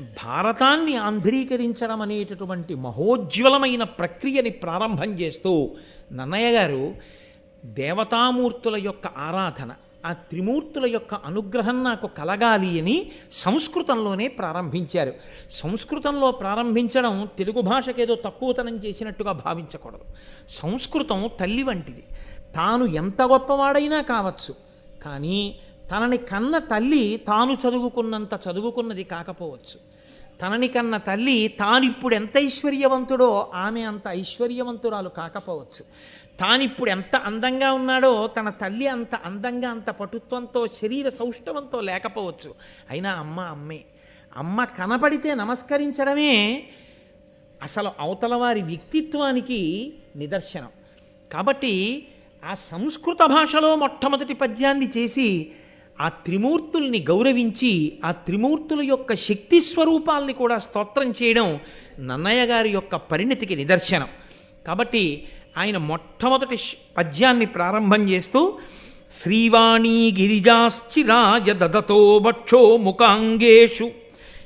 భారతాన్ని ఆంధ్రీకరించడం అనేటటువంటి మహోజ్వలమైన ప్రక్రియని ప్రారంభం చేస్తూ నన్నయ్య గారు దేవతామూర్తుల యొక్క ఆరాధన ఆ త్రిమూర్తుల యొక్క అనుగ్రహం నాకు కలగాలి అని సంస్కృతంలోనే ప్రారంభించారు. సంస్కృతంలో ప్రారంభించడం తెలుగు భాషకేదో తక్కువతనం చేసినట్టుగా భావించకూడదు. సంస్కృతం తల్లి వంటిది. తాను ఎంత గొప్పవాడైనా కావచ్చు కానీ తనని కన్న తల్లి తాను చదువుకున్నంత చదువుకున్నది కాకపోవచ్చు. తనని కన్న తల్లి తానిప్పుడు ఎంత ఐశ్వర్యవంతుడో ఆమె అంత ఐశ్వర్యవంతురాలు కాకపోవచ్చు. తానిప్పుడు ఎంత అందంగా ఉన్నాడో తన తల్లి అంత అందంగా అంత పటుత్వంతో శరీర సౌష్ఠవంతో లేకపోవచ్చు. అయినా అమ్మ అమ్మే అమ్మ కనపడితే నమస్కరించడమే అసలు అవతల వారి వ్యక్తిత్వానికి నిదర్శనం. కాబట్టి ఆ సంస్కృత భాషలో మొట్టమొదటి పద్యాన్ని చేసి ఆ త్రిమూర్తుల్ని గౌరవించి ఆ త్రిమూర్తుల యొక్క శక్తి స్వరూపాల్ని కూడా స్తోత్రం చేయడం నన్నయ్య గారి యొక్క పరిణతికి నిదర్శనం. కాబట్టి ఆయన మొట్టమొదటి పద్యాన్ని ప్రారంభం చేస్తూ శ్రీవాణీ గిరిజాశ్చిరాజ దదతో భక్షో ముఖాంగేషు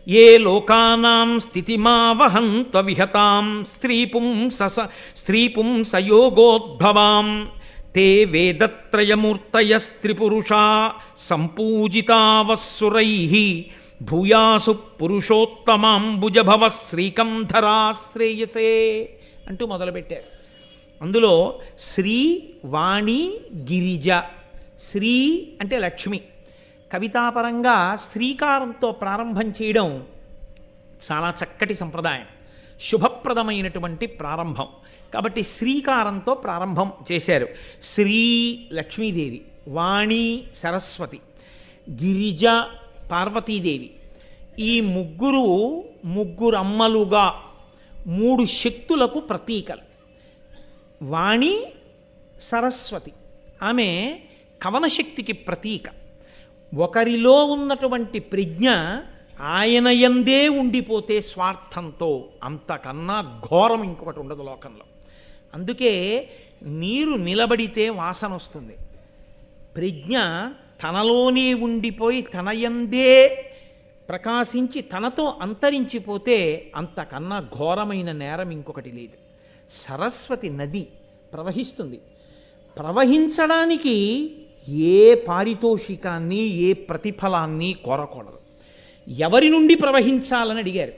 ఏ లోకానాం స్థితిమావహంత విహతాం స్త్రీపుంస స్త్రీపుంసయోగోద్భవాం. తే వేదత్రయమూర్తయస్త్రిపురుషా సంపూజితావస్సురై భూయాసు పురుషోత్తమాంబుజభవ శ్రీకంధరా శ్రేయసే అంటూ మొదలుపెట్టారు. అందులో శ్రీ వాణి గిరిజ శ్రీ అంటే లక్ష్మి. కవితాపరంగా శ్రీకారంతో ప్రారంభం చేయడం చాలా చక్కటి సంప్రదాయం. శుభప్రదమైనటువంటి ప్రారంభం. కాబట్టి శ్రీకారంతో ప్రారంభం చేశారు. శ్రీ లక్ష్మీదేవి వాణి సరస్వతి గిరిజ పార్వతీదేవి. ఈ ముగ్గురు ముగ్గురు అమ్మలుగా మూడు శక్తులకు ప్రతీకలు. వాణి సరస్వతి. ఆమె కవనశక్తికి ప్రతీక. ఒకరిలో ఉన్నటువంటి ప్రజ్ఞ ఆయన యందే ఉండిపోతే స్వార్థంతో అంతకన్నా ఘోరం ఇంకొకటి ఉండదు లోకంలో. అందుకే నీరు నిలబడితే వాసన వస్తుంది. ప్రజ్ఞ తనలోనే ఉండిపోయి తన ఎందే ప్రకాశించి తనతో అంతరించిపోతే అంతకన్నా ఘోరమైన నేరం ఇంకొకటి లేదు. సరస్వతి నది ప్రవహిస్తుంది. ప్రవహించడానికి ఏ పారితోషికాన్ని ఏ ప్రతిఫలాన్ని కోరకూడదు. ఎవరి నుండి ప్రవహించాలని అడిగారు.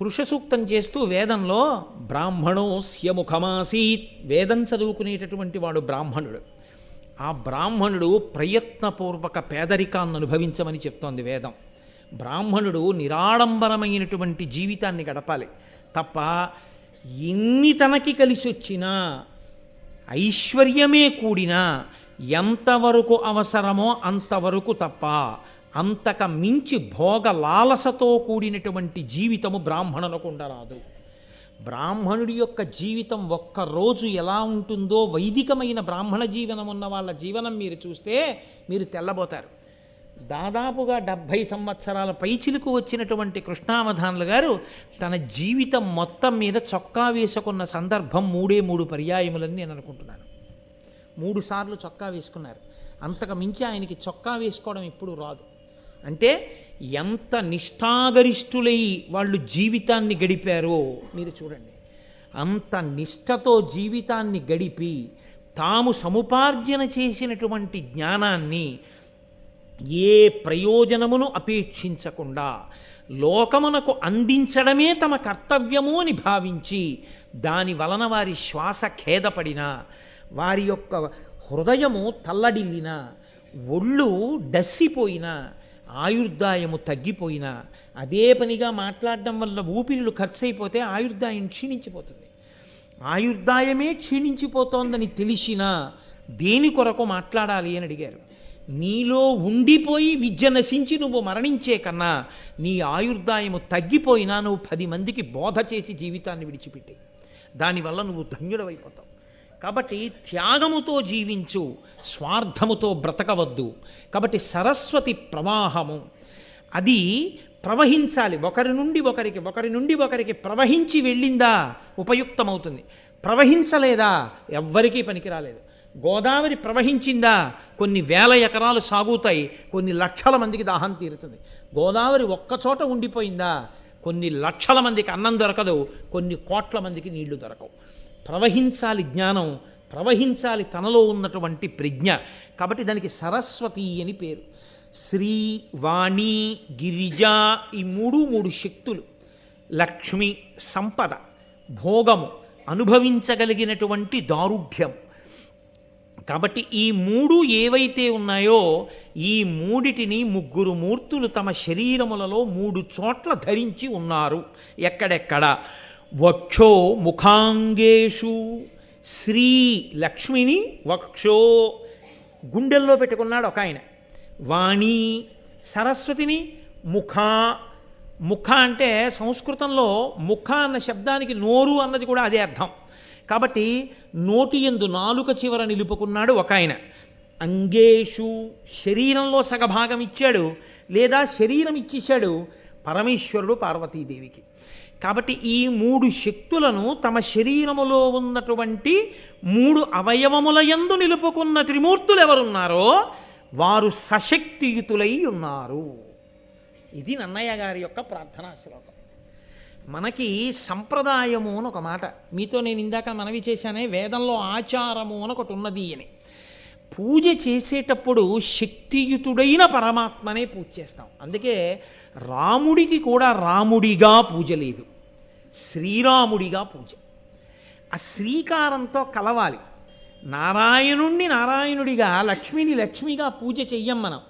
పురుష సూక్తం చేస్తూ వేదంలో బ్రాహ్మణోస్య ముఖమాసీత్ వేదం చదువుకునేటటువంటి వాడు బ్రాహ్మణుడు. ఆ బ్రాహ్మణుడు ప్రయత్నపూర్వక పేదరికాన్ని అనుభవించమని చెప్తోంది వేదం. బ్రాహ్మణుడు నిరాడంబరమైనటువంటి జీవితాన్ని గడపాలి. తప్ప ఎన్ని తనకి కలిసి వచ్చినా ఐశ్వర్యమే కూడినా ఎంతవరకు అవసరమో అంతవరకు తప్ప అంతక మించి భోగ లాలసతో కూడినటువంటి జీవితము బ్రాహ్మణులకు ఉండరాదు. బ్రాహ్మణుడి యొక్క జీవితం ఒక్క రోజు ఎలా ఉంటుందో వైదికమైన బ్రాహ్మణ జీవనం ఉన్న వాళ్ళ జీవనం మీరు చూస్తే మీరు తెల్లబోతారు. దాదాపుగా డెబ్భై సంవత్సరాల పైచిలుకు వచ్చినటువంటి కృష్ణావధానులు గారు తన జీవితం మొత్తం మీద చొక్కా వేసుకున్న సందర్భం మూడే మూడు పర్యాయములని నేను అనుకుంటున్నాను. మూడు సార్లు చొక్కా వేసుకున్నారు. అంతకు మించి ఆయనకి చొక్కా వేసుకోవడం ఇప్పుడు రాదు. అంటే ఎంత నిష్ఠాగరిష్ఠులై వాళ్ళు జీవితాన్ని గడిపారో మీరు చూడండి. అంత నిష్ఠతో జీవితాన్ని గడిపి తాము సముపార్జన చేసినటువంటి జ్ఞానాన్ని ఏ ప్రయోజనమును అపేక్షించకుండా లోకమునకు అందించడమే తమ కర్తవ్యము అని భావించి దాని వలన వారి శ్వాస ఖేదపడినా వారి యొక్క హృదయము తల్లడిల్లిన ఒళ్ళు డస్సిపోయినా ఆయుర్దాయము తగ్గిపోయినా అదే పనిగా మాట్లాడడం వల్ల ఊపిరిలు ఖర్చయిపోతే ఆయుర్దాయం క్షీణించిపోతుంది. ఆయుర్దాయమే క్షీణించిపోతోందని తెలిసినా దేని కొరకు మాట్లాడాలి అని అడిగారు. నీలో ఉండిపోయి విద్య నశించి నువ్వు మరణించే కన్నా నీ ఆయుర్దాయము తగ్గిపోయినా నువ్వు పది మందికి బోధ చేసి జీవితాన్ని విడిచిపెట్టే దానివల్ల నువ్వు ధన్యుడవైపోతావు. కాబట్టి త్యాగముతో జీవించు స్వార్థముతో బ్రతకవద్దు. కాబట్టి సరస్వతి ప్రవాహము. అది ప్రవహించాలి. ఒకరి నుండి ఒకరికి ఒకరి నుండి ఒకరికి ప్రవహించి వెళ్ళిందా ఉపయుక్తమవుతుంది. ప్రవహించలేదా ఎవ్వరికీ పనికిరాలేదు. గోదావరి ప్రవహించిందా కొన్ని వేల ఎకరాలు సాగుతాయి కొన్ని లక్షల మందికి దాహం తీరుతుంది. గోదావరి ఒక్కచోట ఉండిపోయిందా? కొన్ని లక్షల మందికి అన్నం దొరకదు కొన్ని కోట్ల మందికి నీళ్ళు దొరకవు. ప్రవహించాలి జ్ఞానం ప్రవహించాలి తనలో ఉన్నటువంటి ప్రజ్ఞ. కాబట్టి దానికి సరస్వతి అని పేరు. శ్రీ వాణి గిరిజ ఈ మూడు మూడు శక్తులు. లక్ష్మి సంపద భోగము అనుభవించగలిగినటువంటి దారుఢ్యం. కాబట్టి ఈ మూడు ఏవైతే ఉన్నాయో ఈ మూడిటిని ముగ్గురు మూర్తులు తమ శరీరములలో మూడు చోట్ల ధరించి ఉన్నారు. ఎక్కడెక్కడ? వక్షో ముఖాంగేషు. శ్రీ లక్ష్మిని వక్షో గుండెల్లో పెట్టుకున్నాడు ఒక ఆయన. వాణి సరస్వతిని ముఖ ముఖ అంటే సంస్కృతంలో ముఖ అన్న శబ్దానికి నోరు అన్నది కూడా అదే అర్థం. కాబట్టి నోటి ఎందు నాలుక చివర నిలుపుకున్నాడు ఒక ఆయన. అంగేషు శరీరంలో సగభాగం ఇచ్చాడు లేదా శరీరం ఇచ్చేశాడు పరమేశ్వరుడు పార్వతీదేవికి. కాబట్టి ఈ మూడు శక్తులను తమ శరీరములో ఉన్నటువంటి మూడు అవయవముల యందు నిలుపుకున్న త్రిమూర్తులు ఎవరున్నారో వారు సశక్తియుతులై ఉన్నారు. ఇది నన్నయ్య గారి యొక్క ప్రార్థనా శ్లోకం. మనకి సంప్రదాయము అని ఒక మాట. మీతో నేను ఇందాక మనవి చేశానే వేదంలో ఆచారము అని ఒకటి ఉన్నది అని పూజ చేసేటప్పుడు శక్తియుతుడైన పరమాత్మనే పూజ చేస్తాం. అందుకే రాముడికి కూడా రాముడిగా పూజ లేదు. శ్రీరాముడిగా పూజ. ఆ శ్రీకారంతో కలవాలి. నారాయణుణ్ణి నారాయణుడిగా లక్ష్మిని లక్ష్మిగా పూజ చెయ్యం మనం.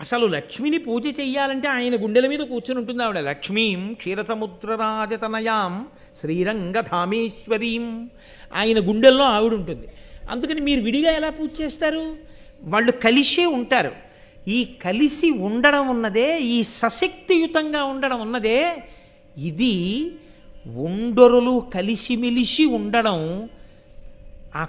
అసలు లక్ష్మిని పూజ చెయ్యాలంటే ఆయన గుండెల మీద కూర్చుని ఉంటుంది ఆవిడ. లక్ష్మీం క్షీరసముద్రరాజతనయాం శ్రీరంగధామేశ్వరీం. ఆయన గుండెల్లో ఆవిడ ఉంటుంది. అందుకని మీరు విడిగా ఎలా పూజ చేస్తారు? వాళ్ళు కలిసే ఉంటారు. ఈ కలిసి ఉండడం ఉన్నదే ఈ సశక్తియుతంగా ఉండడం ఉన్నదే ఇది ఉండరులు కలిసిమెలిసి ఉండడం ఆ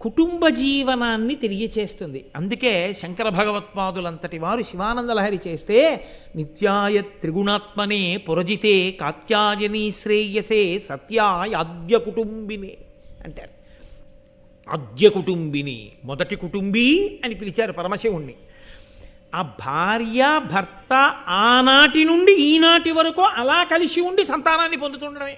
కుటుంబ జీవనాన్ని తెలియచేస్తుంది. అందుకే శంకర భగవత్పాదులంతటి వారు శివానందలహరి చేస్తే నిత్యాయ త్రిగుణాత్మనే పురజితే కాత్యాయని శ్రేయసే సత్యాయ ఆద్య కుటుంబినే అంటారు. ఆద్య కుటుంబిని మొదటి కుటుంబీ అని పిలిచారు పరమశివుణ్ణి. ఆ భార్య భర్త ఆనాటి నుండి ఈనాటి వరకు అలా కలిసి ఉండి సంతానాన్ని పొందుతుండడమే.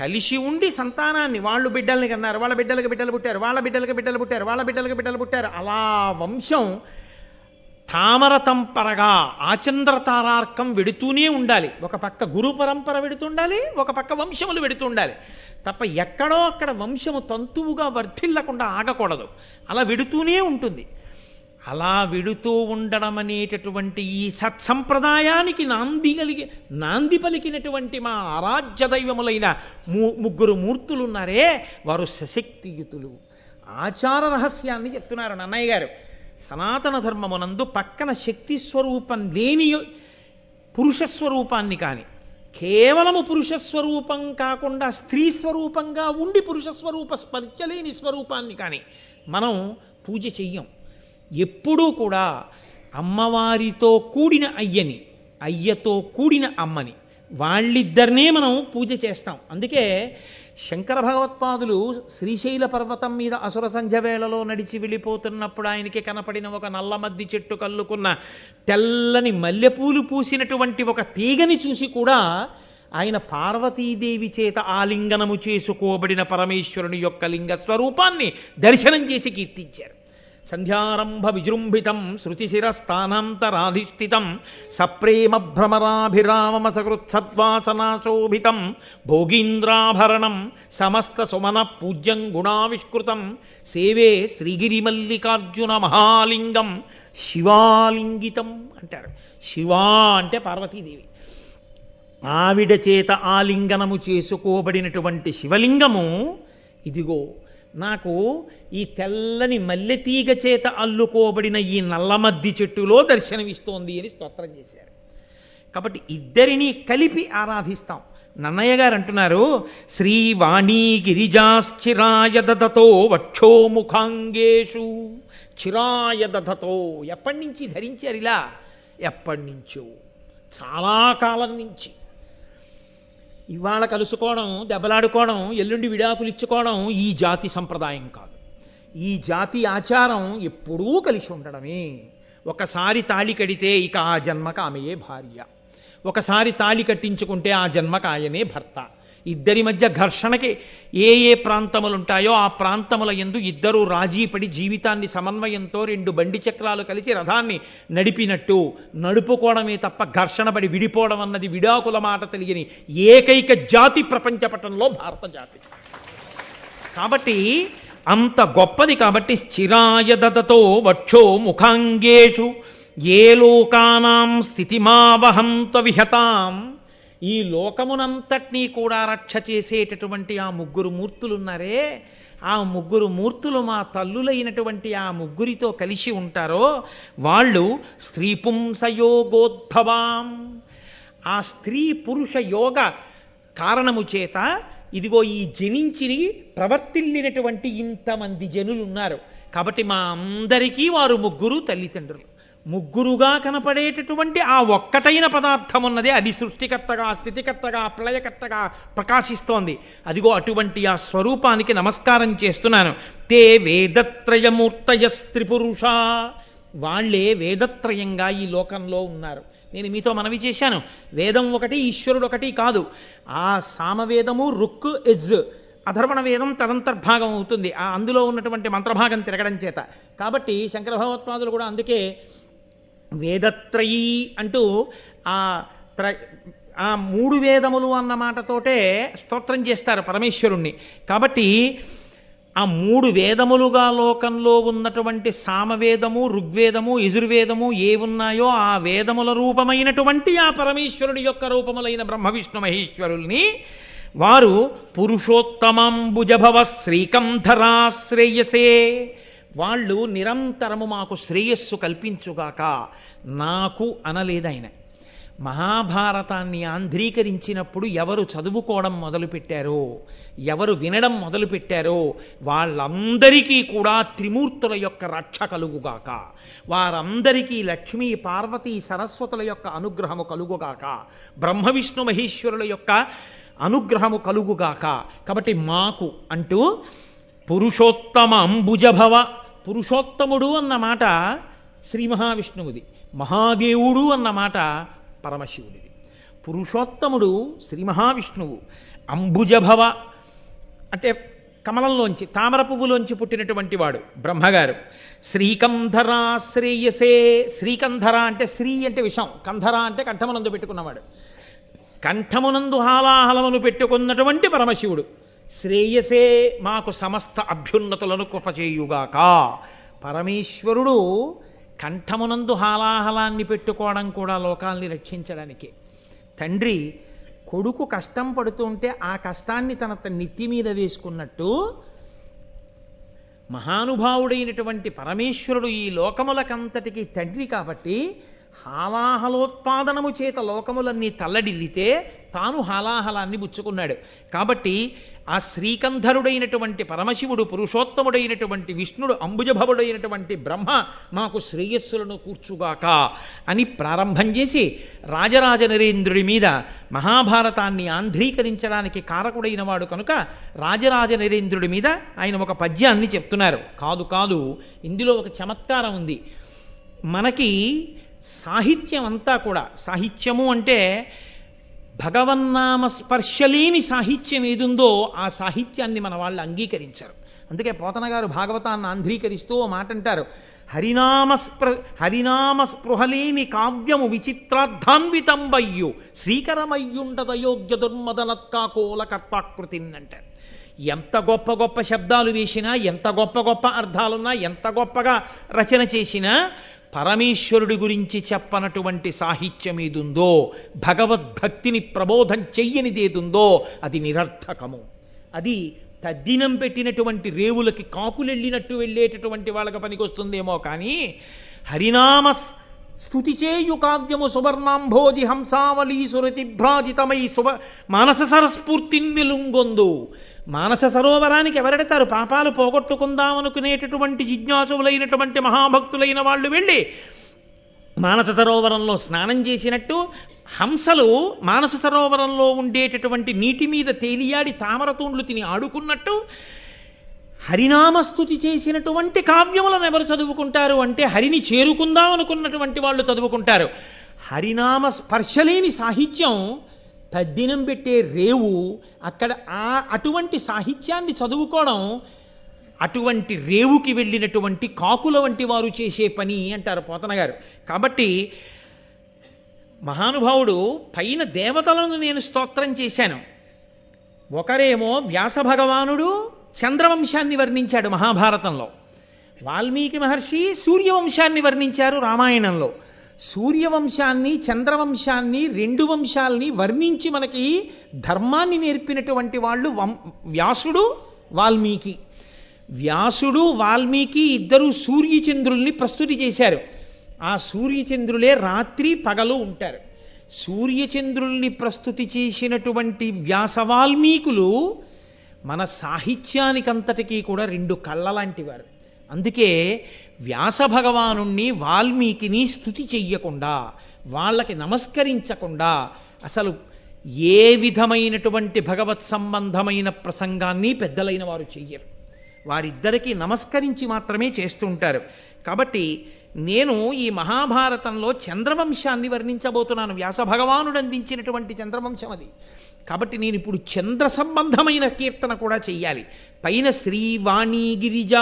కలిసి ఉండి సంతానాన్ని వాళ్ళు బిడ్డల్ని కన్నారు వాళ్ళ బిడ్డలకు బిడ్డలు పుట్టారు వాళ్ళ బిడ్డలకు బిడ్డలు పుట్టారు వాళ్ళ బిడ్డలకు బిడ్డలు పుట్టారు. అలా వంశం తామర తంపరగా ఆచంద్ర తారార్కం వెడుతూనే ఉండాలి. ఒక పక్క గురు పరంపర వెడుతుండాలి ఒక పక్క వంశములు వెడుతుండాలి. తప్ప ఎక్కడో అక్కడ వంశము తంతువుగా వర్ధిల్లకుండా ఆగకూడదు. అలా వెడుతూనే ఉంటుంది. అలా వెడుతూ ఉండడం అనేటటువంటి ఈ సత్సంప్రదాయానికి నాంది కలిగి నాంది పలికినటువంటి మా ఆరాధ్య దైవములైన ము ముగ్గురు మూర్తులు ఉన్నారే వారు సశక్తియుతులు. ఆచార రహస్యాన్ని చెప్తున్నారు నన్నయ్య గారు. సనాతన ధర్మమునందు పక్కన శక్తి స్వరూపం లేని పురుష స్వరూపాన్ని కానీ కేవలము పురుష స్వరూపం కాకుండా స్త్రీ స్వరూపంగా ఉండి పురుష స్వరూప స్పర్శలేని స్వరూపాన్ని కానీ మనం పూజ చెయ్యం. ఎప్పుడూ కూడా అమ్మవారితో కూడిన అయ్యని అయ్యతో కూడిన అమ్మని వాళ్ళిద్దరినే మనం పూజ చేస్తాం. అందుకే శంకర భగవత్పాదులు శ్రీశైల పర్వతం మీద అసుర సంధ్య వేళలో నడిచి వెళ్ళిపోతున్నప్పుడు ఆయనకి కనపడిన ఒక నల్లమద్ది చెట్టు కల్లుకున్న తెల్లని మల్లెపూలు పూసినటువంటి ఒక తీగని చూసి కూడా ఆయన పార్వతీదేవి చేత ఆలింగనము చేసుకోబడిన పరమేశ్వరుని యొక్క లింగ స్వరూపాన్ని దర్శనం చేసి కీర్తించారు. సంధ్యారంభ విజృంభితం శృతిశిరస్థానాంతరాధిష్ఠితం సప్రేమ భ్రమరాభిరామమ సకృత్సద్వాసనాశోభితం భోగీంద్రాభరణం సమస్త సుమన పూజ్యం గుణావిష్కృతం సేవే శ్రీగిరిమల్లికార్జున మహాలింగం శివాలింగితం అంటారు. శివా అంటే పార్వతీదేవి. ఆవిడ చేత ఆలింగనము చేసుకోబడినటువంటి శివలింగము ఇదిగో నాకు ఈ తెల్లని మల్లెతీగ చేత అల్లుకోబడిన ఈ నల్లమద్ది చెట్టులో దర్శనమిస్తోంది అని స్తోత్రం చేశారు. కాబట్టి ఇద్దరిని కలిపి ఆరాధిస్తాం. నన్నయ్య గారు అంటున్నారు శ్రీవాణి గిరిజాశ్చిరాయ దదతో వక్షోముఖాంగేషు చిరాయ దదతో. ఎప్పటి నుంచి ధరించారు ఇలా? ఎప్పటి నుంచో? చాలా కాలం నుంచి. ఇవాళ కలుసుకోవడం దెబ్బలాడుకోవడం ఎల్లుండి విడాకులు ఇచ్చుకోవడం ఈ జాతి సంప్రదాయం కాదు. ఈ జాతి ఆచారం ఎప్పుడూ కలిసి ఉండడమే. ఒకసారి తాళి కడితే ఇక ఆ జన్మకు ఆమెయే భార్య. ఒకసారి తాళి కట్టించుకుంటే ఆ జన్మకు ఆయనే భర్త. ఇద్దరి మధ్య ఘర్షణకి ఏ ఏ ప్రాంతములు ఉంటాయో ఆ ప్రాంతముల ఎందు ఇద్దరూ రాజీపడి జీవితాన్ని సమన్వయంతో రెండు బండి చక్రాలు కలిసి రథాన్ని నడిపినట్టు నడుపుకోవడమే తప్ప ఘర్షణ పడి విడిపోవడం అన్నది విడాకుల మాట తెలియని ఏకైక జాతి ప్రపంచ పటంలో భారత జాతి. కాబట్టి అంత గొప్పది కాబట్టి స్థిరాయ దదతో వక్షో ముఖాంగేషు ఏ లోకానాం స్థితిమావహంత విహతాం. ఈ లోకమునంతటినీ కూడా రక్ష చేసేటటువంటి ఆ ముగ్గురు మూర్తులున్నారే? ఆ ముగ్గురు మూర్తులు మా తల్లులైనటువంటి ఆ ముగ్గురితో కలిసి ఉంటారో? వాళ్ళు స్త్రీ పుంసయోగోద్భవాం ఆ స్త్రీ పురుష యోగ కారణము చేత ఇదిగో ఈ జనించి ప్రవర్తిల్లినటువంటి ఇంతమంది జనులు ఉన్నారు కాబట్టి మా అందరికీ వారు ముగ్గురు తల్లిదండ్రులు. ముగ్గురుగా కనపడేటటువంటి ఆ ఒక్కటైన పదార్థం ఉన్నది అది సృష్టికర్తగా స్థితికర్తగా ప్రళయకర్తగా ప్రకాశిస్తోంది. అదిగో అటువంటి ఆ స్వరూపానికి నమస్కారం చేస్తున్నాను. తే వేదత్రయమూర్తయ స్త్రిపురుష. వాళ్ళే వేదత్రయంగా ఈ లోకంలో ఉన్నారు. నేను మీతో మనవి చేశాను. వేదం ఒకటి ఈశ్వరుడు ఒకటి కాదు. ఆ సామవేదము రుక్ ఎజ్ అధర్వణ వేదం తదంతర్భాగం అవుతుంది. ఆ అందులో ఉన్నటువంటి మంత్రభాగం తిరగడం చేత. కాబట్టి శంకర భగవత్పాదులు కూడా అందుకే వేదత్రయీ అంటూ ఆ త్ర ఆ మూడు వేదములు అన్న మాటతోటే స్తోత్రం చేస్తారు పరమేశ్వరుణ్ణి. కాబట్టి ఆ మూడు వేదములుగా లోకంలో ఉన్నటువంటి సామవేదము ఋగ్వేదము యజుర్వేదము ఏ ఉన్నాయో ఆ వేదముల రూపమైనటువంటి ఆ పరమేశ్వరుడి యొక్క రూపములైన బ్రహ్మ విష్ణు మహేశ్వరుల్ని వారు పురుషోత్తమంబుజభవ శ్రీకంధరాశ్రేయసే వాళ్ళు నిరంతరము మాకు శ్రేయస్సు కల్పించుగాక నాకు అనలేదాయన మహాభారతాన్ని ఆంధ్రీకరించినప్పుడు ఎవరు చదువుకోవడం మొదలుపెట్టారో ఎవరు వినడం మొదలుపెట్టారో వాళ్ళందరికీ కూడా త్రిమూర్తుల యొక్క రక్ష కలుగుగాక వారందరికీ లక్ష్మీ పార్వతీ సరస్వతుల యొక్క అనుగ్రహము కలుగుగాక బ్రహ్మ విష్ణు మహేశ్వరుల యొక్క అనుగ్రహము కలుగుగాక. కాబట్టి మాకు అంటూ పురుషోత్తమ అంబుజభవ పురుషోత్తముడు అన్న మాట శ్రీ మహావిష్ణువుది మహాదేవుడు అన్న మాట పరమశివుడిది. పురుషోత్తముడు శ్రీ మహావిష్ణువు అంబుజభవ అంటే కమలంలోంచి తామర పువ్వులోంచి పుట్టినటువంటి వాడు బ్రహ్మగారు. శ్రీకంధరా శ్రేయసే శ్రీకంధర అంటే శ్రీ అంటే విషం కంధర అంటే కంఠమునందు పెట్టుకున్నవాడు. కంఠమునందు హాలాహలమును పెట్టుకున్నటువంటి పరమశివుడు. శ్రేయసే మాకు సమస్త అభ్యున్నతులను కృపచేయుగాక. పరమేశ్వరుడు కంఠమునందు హాలాహలాన్ని పెట్టుకోవడం కూడా లోకాల్ని రక్షించడానికి. తండ్రి కొడుకు కష్టం పడుతుంటే ఆ కష్టాన్ని తన త- నెత్తి మీద వేసుకున్నట్టు మహానుభావుడైనటువంటి పరమేశ్వరుడు ఈ లోకములకంతటికి తండ్రి కాబట్టి హాలాహలోత్పాదనము చేత లోకములన్నీ తల్లడిల్లితే తాను హాలాహలాన్ని బుచ్చుకున్నాడు. కాబట్టి ఆ శ్రీకంధరుడైనటువంటి పరమశివుడు పురుషోత్తముడైనటువంటి విష్ణుడు అంబుజభవుడైనటువంటి బ్రహ్మ మాకు శ్రేయస్సులను కూర్చుగాక అని ప్రారంభం చేసి రాజరాజ నరేంద్రుడి మీద మహాభారతాన్ని ఆంధ్రీకరించడానికి కారకుడైన వాడు కనుక రాజరాజ నరేంద్రుడి మీద ఆయన ఒక పద్యాన్ని చెప్తున్నారు. కాదు కాదు ఇందులో ఒక చమత్కారం ఉంది. మనకి సాహిత్యం అంతా కూడా సాహిత్యము అంటే భగవన్నామ స్పర్శలేని సాహిత్యం ఏదుందో ఆ సాహిత్యాన్ని మన వాళ్ళు అంగీకరించారు. అందుకే పోతన గారు భాగవతాన్ని ఆంధ్రీకరిస్తూ ఓ మాట అంటారు హరినామ స్పృ హరినామ స్పృహలేని కావ్యము విచిత్రార్థాన్వితంబయ్యు శ్రీకరమయ్యుండదయోగ్య దుర్మదనత్కాకోల కర్తాకృతిన్ అంటారు ఎంత గొప్ప గొప్ప శబ్దాలు వేసినా ఎంత గొప్ప గొప్ప అర్థాలున్నా ఎంత గొప్పగా రచన చేసినా పరమేశ్వరుడి గురించి చెప్పనటువంటి సాహిత్యం ఏదుందో భగవద్భక్తిని ప్రబోధం చెయ్యనిదేదుందో అది నిరర్థకము. అది తద్దినం పెట్టినటువంటి రేవులకి కాకులెళ్ళినట్టు వెళ్ళేటటువంటి వాళ్ళకి పనికొస్తుందేమో కానీ హరినామ స్తుతి చేయు కావ్యము సువర్ణాంభోజి హంసావళీ సురతిభ్రాజితమై సువ మానస సరస్ఫూర్తిన్ వెలుంగొందు మానస సరోవరానికి ఎవరెడతారు పాపాలు పోగొట్టుకుందామనుకునేటటువంటి జిజ్ఞాసులైనటువంటి మహాభక్తులైన వాళ్ళు వెళ్ళి మానస సరోవరంలో స్నానం చేసినట్టు హంసలు మానస సరోవరంలో ఉండేటటువంటి నీటి మీద తేలియాడి తామరతూండ్లు తిని ఆడుకున్నట్టు హరినామస్తుతి చేసినటువంటి కావ్యములను ఎవరు చదువుకుంటారు అంటే హరిని చేరుకుందాం అనుకున్నటువంటి వాళ్ళు చదువుకుంటారు. హరినామ స్పర్శలేని సాహిత్యం తద్దినం పెట్టే రేవు అక్కడ ఆ అటువంటి సాహిత్యాన్ని చదువుకోవడం అటువంటి రేవుకి వెళ్ళినటువంటి కాకుల వంటి వారు చేసే పని అంటారు పోతన గారు. కాబట్టి మహానుభావుడు పైన దేవతలను నేను స్తోత్రం చేశాను. ఒకరేమో వ్యాస భగవానుడు చంద్రవంశాన్ని వర్ణించాడు మహాభారతంలో. వాల్మీకి మహర్షి సూర్యవంశాన్ని వర్ణించారు రామాయణంలో. సూర్యవంశాన్ని చంద్రవంశాన్ని రెండు వంశాల్ని వర్ణించి మనకి ధర్మాన్ని నేర్పినటువంటి వాళ్ళు వం వ్యాసుడు వాల్మీకి. వ్యాసుడు వాల్మీకి ఇద్దరు సూర్యచంద్రుల్ని ప్రస్తుతి చేశారు. ఆ సూర్యచంద్రులే రాత్రి పగలు ఉంటారు. సూర్యచంద్రుల్ని ప్రస్తుతి చేసినటువంటి వ్యాస వాల్మీకులు మన సాహిత్యానికంతటికీ కూడా రెండు కళ్ళ లాంటివారు అందుకే వ్యాస భగవాను వాల్మీకిని స్థుతి చెయ్యకుండా వాళ్ళకి నమస్కరించకుండా అసలు ఏ విధమైనటువంటి భగవత్ సంబంధమైన ప్రసంగాన్ని పెద్దలైన వారు చెయ్యరు. వారిద్దరికీ నమస్కరించి మాత్రమే చేస్తుంటారు కాబట్టి నేను ఈ మహాభారతంలో చంద్రవంశాన్ని వర్ణించబోతున్నాను. వ్యాస భగవానుడు అందించినటువంటి చంద్రవంశం అది. కాబట్టి నేను ఇప్పుడు చంద్ర సంబంధమైన కీర్తన కూడా చెయ్యాలి. పైన శ్రీవాణి గిరిజ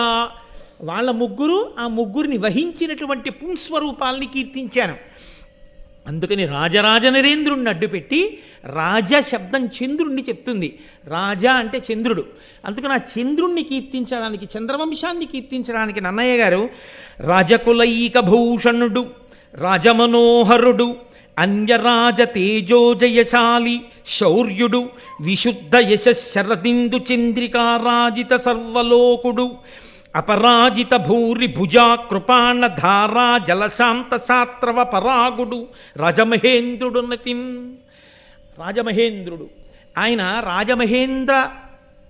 వాళ్ళ ముగ్గురు ఆ ముగ్గురిని వహించినటువంటి పుంస్వరూపాల్ని కీర్తించాను. అందుకని రాజరాజ నరేంద్రుణ్ణి అడ్డుపెట్టి రాజ శబ్దం చంద్రుణ్ణి చెప్తుంది. రాజా అంటే చంద్రుడు. అందుకని ఆ చంద్రుణ్ణి కీర్తించడానికి చంద్రవంశాన్ని కీర్తించడానికి నన్నయ్య గారు రాజకులైక భూషణుడు రాజమనోహరుడు అన్యరాజ తేజోజయశాలి శౌర్యుడు విశుద్ధ యశరదిందు చంద్రికారాజిత సర్వలోకుడు అపరాజిత భూరి భుజా కృపాణ ధారా జలశాంత సాత్రవ పరాగుడు రాజమహేంద్రుడు నతిం రాజమహేంద్రుడు. ఆయన రాజమహేంద్ర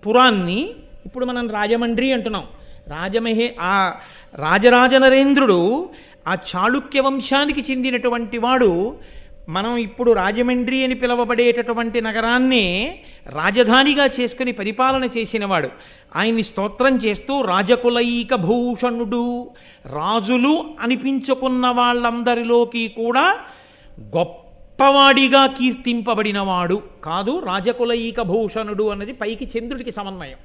పురాన్ని ఇప్పుడు మనం రాజమండ్రి అంటున్నాం. రాజమహే ఆ రాజరాజ నరేంద్రుడు ఆ చాళుక్య వంశానికి చెందినటువంటి వాడు మనం ఇప్పుడు రాజమండ్రి అని పిలువబడేటటువంటి నగరాన్నే రాజధానిగా చేసుకుని పరిపాలన చేసినవాడు. ఆయన్ని స్తోత్రం చేస్తూ రాజకులైక భూషణుడు రాజులు అనిపించుకున్న వాళ్ళందరిలోకి కూడా గొప్పవాడిగా కీర్తింపబడినవాడు కాదు రాజకులైక భూషణుడు అన్నది పైకి చంద్రుడికి సమన్వయం.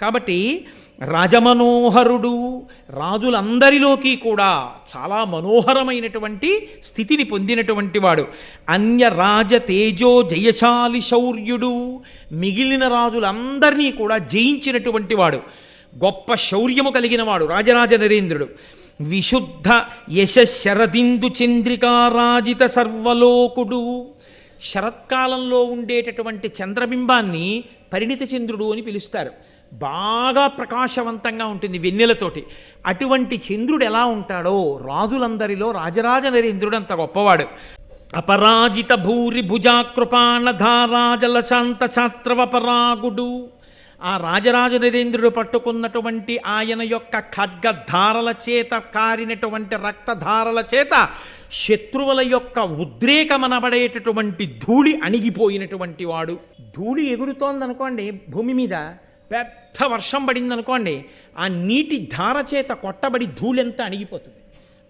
కాబట్టి రాజమనోహరుడు రాజులందరిలోకి కూడా చాలా మనోహరమైనటువంటి స్థితిని పొందినటువంటి వాడు. అన్య రాజ తేజో జయశాలి శౌర్యుడు మిగిలిన రాజులందరినీ కూడా జయించినటువంటి వాడు. గొప్ప శౌర్యము కలిగిన వాడు రాజరాజ నరేంద్రుడు. విశుద్ధ యశరదిందు చంద్రికారాజిత సర్వలోకుడు. శరత్కాలంలో ఉండేటటువంటి చంద్రబింబాన్ని పరిణిత చంద్రుడు అని పిలుస్తారు. బాగా ప్రకాశవంతంగా ఉంటుంది వెన్నెలతోటి. అటువంటి చంద్రుడు ఎలా ఉంటాడో రాజులందరిలో రాజరాజ నరేంద్రుడు అంత గొప్పవాడు. అపరాజిత భూరి భుజాకృపాణధారాజల శాంత ఛాత్రవ ఆ రాజరాజ నరేంద్రుడు పట్టుకున్నటువంటి ఆయన యొక్క ఖడ్గధారల చేత కారినటువంటి రక్తధారల చేత శత్రువుల యొక్క ఉద్రేకమనబడేటటువంటి ధూళి అణిగిపోయినటువంటి వాడు. ధూళి ఎగురుతోందనుకోండి భూమి మీద పెద్ద వర్షం పడింది అనుకోండి ఆ నీటి ధార చేత కొట్టబడి ధూళెంతా అణిగిపోతుంది.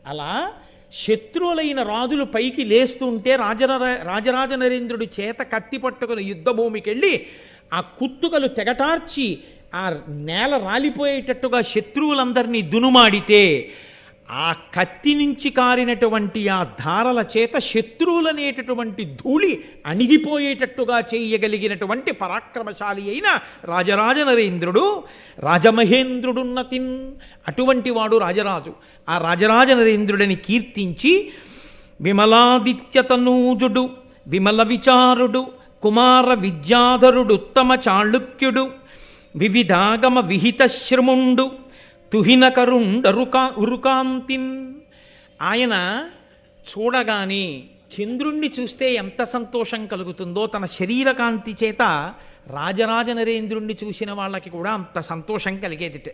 అలా శత్రువులైన రాజులు పైకి లేస్తుంటే రాజర రాజరాజ నరేంద్రుడి చేత కత్తి పట్టుకుని యుద్ధభూమికి వెళ్ళి ఆ కుత్తుకలు తెగటార్చి ఆ నేల రాలిపోయేటట్టుగా శత్రువులందరినీ దునుమాడితే ఆ కత్తి నుంచి కారినటువంటి ఆ ధారల చేత శత్రువులనేటటువంటి ధూళి అణిగిపోయేటట్టుగా చేయగలిగినటువంటి పరాక్రమశాలి అయిన రాజరాజ నరేంద్రుడు రాజమహేంద్రుడున్నతిన్ అటువంటి వాడు రాజరాజు. ఆ రాజరాజ నరేంద్రుడిని కీర్తించి విమలాదిత్యతనూజుడు విమల విచారుడు కుమార విద్యాధరుడు ఉత్తమ చాళుక్యుడు వివిధాగమ విహిత శ్రముండు తుహినకరుండరుకా ఉరుకాంతిన్ ఆయన చూడగానే చంద్రుణ్ణి చూస్తే ఎంత సంతోషం కలుగుతుందో తన శరీరకాంతి చేత రాజరాజ నరేంద్రుణ్ణి చూసిన వాళ్ళకి కూడా అంత సంతోషం కలిగేదిట.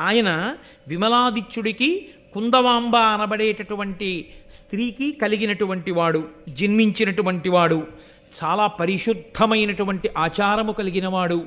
ఆయన విమలాదిత్యుడికి కుందవాంబ అనబడేటటువంటి స్త్రీకి కలిగినటువంటి వాడు జన్మించినటువంటి వాడు చాలా పరిశుద్ధమైనటువంటి ఆచారము కలిగినవాడు